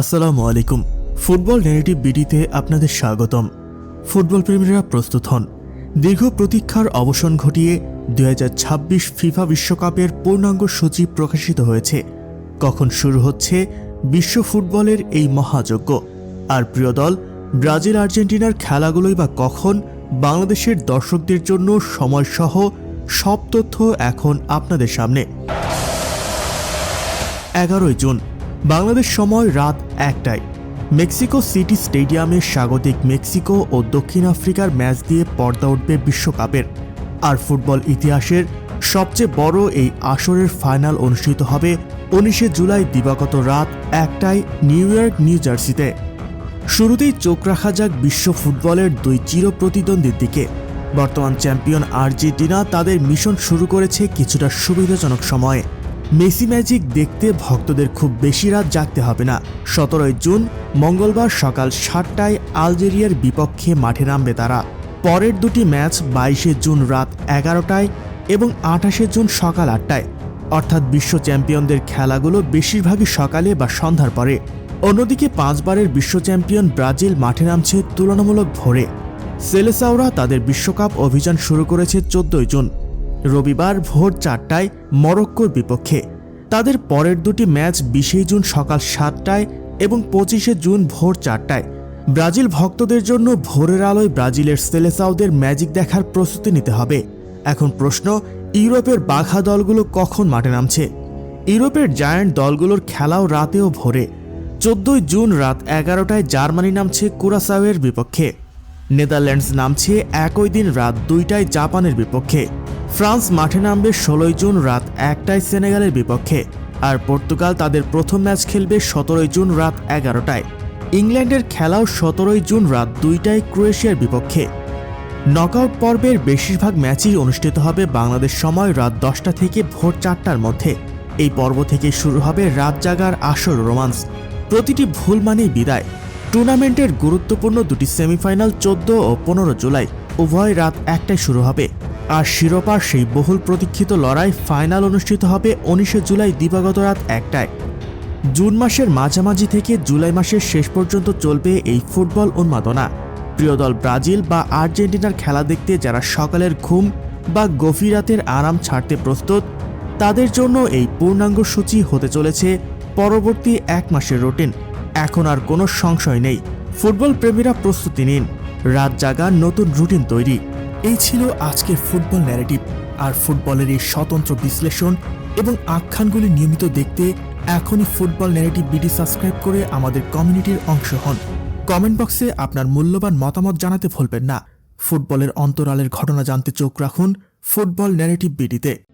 আসসালামু আলাইকুম। Football negative বিডিতে আপনাদের স্বাগতম। ফুটবল প্রেমীরা প্রস্তুত হন। দীর্ঘ প্রতীক্ষার অবসান ঘটিয়ে দুই হাজার ছাব্বিশ ফিফা বিশ্বকাপের পূর্ণাঙ্গ সূচি প্রকাশিত হয়েছে। কখন শুরু হচ্ছে বিশ্ব ফুটবলের এই মহাযজ্ঞ? আর প্রিয় দল, ব্রাজিল আর্জেন্টিনার খেলাগুলোই বা কখন? বাংলাদেশের দর্শকদের জন্য সময়সহ সব তথ্য এখন আপনাদের সামনে। এগারোই জুন বাংলাদেশ সময় রাত একটায়। মেক্সিকো সিটি স্টেডিয়ামে স্বাগতিক মেক্সিকো ও দক্ষিণ আফ্রিকার ম্যাচ দিয়ে পর্দা উঠবে বিশ্বকাপের। আর ফুটবল ইতিহাসের সবচেয়ে বড় এই আসরের ফাইনাল অনুষ্ঠিত হবে উনিশে জুলাই দিবাগত রাত একটায় নিউ ইয়র্ক, নিউ জার্সিতে। শুরুতেই চোখ রাখা যাক বিশ্ব ফুটবলের দুই চির প্রতিদ্বন্দ্বীর দিকে। বর্তমান চ্যাম্পিয়ন আর্জেন্টিনা তাদের মিশন শুরু করেছে কিছুটা সুবিধাজনক সময়ে। মেসি ম্যাজিক দেখতে ভক্তদের খুব বেশি রাত জাগতে হবে না। সতেরোই জুন, মঙ্গলবার সকাল সাতটায় আলজেরিয়ার বিপক্ষে মাঠে নামবে তারা। পরের দুটি ম্যাচ বাইশে জুন রাত এগারোটায় এবং আঠাশে জুন সকাল আটটায়। অর্থাৎ বিশ্ব চ্যাম্পিয়নদের খেলাগুলো বেশিরভাগই সকালে বা সন্ধ্যার পরে। অন্যদিকে পাঁচবারের বিশ্ব চ্যাম্পিয়ন ব্রাজিল মাঠে নামছে তুলনামূলক ভোরে। সেলেসাওরা তাদের বিশ্বকাপ অভিযান শুরু করেছে চোদ্দই জুন। রবিবার ভোর চারটায় মরক্কোর বিপক্ষে। তাদের পরের দুটি ম্যাচ বিশে জুন সকাল সাতটায় এবং পঁচিশে জুন ভোর চারটায়। ব্রাজিল ভক্তদের জন্য ভোরের আলোয় ব্রাজিলের সেলেসাওদের ম্যাজিক দেখার প্রস্তুতি নিতে হবে। এখন প্রশ্ন, ইউরোপের বাঘা দলগুলো কখন মাঠে নামছে? ইউরোপের জায়ান্ট দলগুলোর খেলাও রাতেও ভোরে। চোদ্দই জুন রাত এগারোটায় জার্মানি নামছে কুরাসাওয়ের বিপক্ষে। নেদারল্যান্ডস নামছে একই দিন রাত দুইটায় জাপানের বিপক্ষে। ফ্রান্স মাঠে নামবে ষোলোই জুন রাত একটায় সেনেগালের বিপক্ষে, আর পর্তুগাল তাদের প্রথম ম্যাচ খেলবে সতেরোই জুন রাত এগারোটায়। ইংল্যান্ডের খেলাও সতেরোই জুন রাত দুইটায় ক্রোয়েশিয়ার বিপক্ষে। নকআউট পর্বের বেশিরভাগ ম্যাচই অনুষ্ঠিত হবে বাংলাদেশ সময় রাত দশটা থেকে ভোর চারটার মধ্যে। এই পর্ব থেকে শুরু হবে রাত জাগার আসল রোমান্স। প্রতিটি ভুল মানেই বিদায়। টুর্নামেন্টের গুরুত্বপূর্ণ দুটি সেমিফাইনাল চোদ্দ ও পনেরো জুলাই, উভয় রাত একটায় শুরু হবে। আর শিরোপার সেই বহুল প্রতীক্ষিত লড়াই ফাইনাল অনুষ্ঠিত হবে উনিশে জুলাই দিবাগত রাত একটায়। জুন মাসের মাঝামাঝি থেকে জুলাই মাসের শেষ পর্যন্ত চলবে এই ফুটবল উন্মাদনা। প্রিয় দল ব্রাজিল বা আর্জেন্টিনার খেলা দেখতে যারা সকালের ঘুম বা গভীর রাতের আরাম ছাড়তে প্রস্তুত, তাদের জন্য এই পূর্ণাঙ্গ সূচি হতে চলেছে পরবর্তী এক মাসের রুটিন। এখন আর কোনো সংশয় নেই। ফুটবল প্রেমীরা প্রস্তুতি নিন। রাত জাগার নতুন রুটিন তৈরি। এই ছিল আজকের ফুটবল ন্যারেটিভ আর ফুটবলের এই স্বতন্ত্র বিশ্লেষণ এবং আখ্যানগুলি নিয়মিত দেখতে এখনই ফুটবল ন্যারেটিভ বিডি সাবস্ক্রাইব করে আমাদের কমিউনিটির অংশ হন। কমেন্ট বক্সে আপনার মূল্যবান মতামত জানাতে ভুলবেন না। ফুটবলের অন্তরালের ঘটনা জানতে চোখ রাখুন ফুটবল ন্যারেটিভ বিডিতে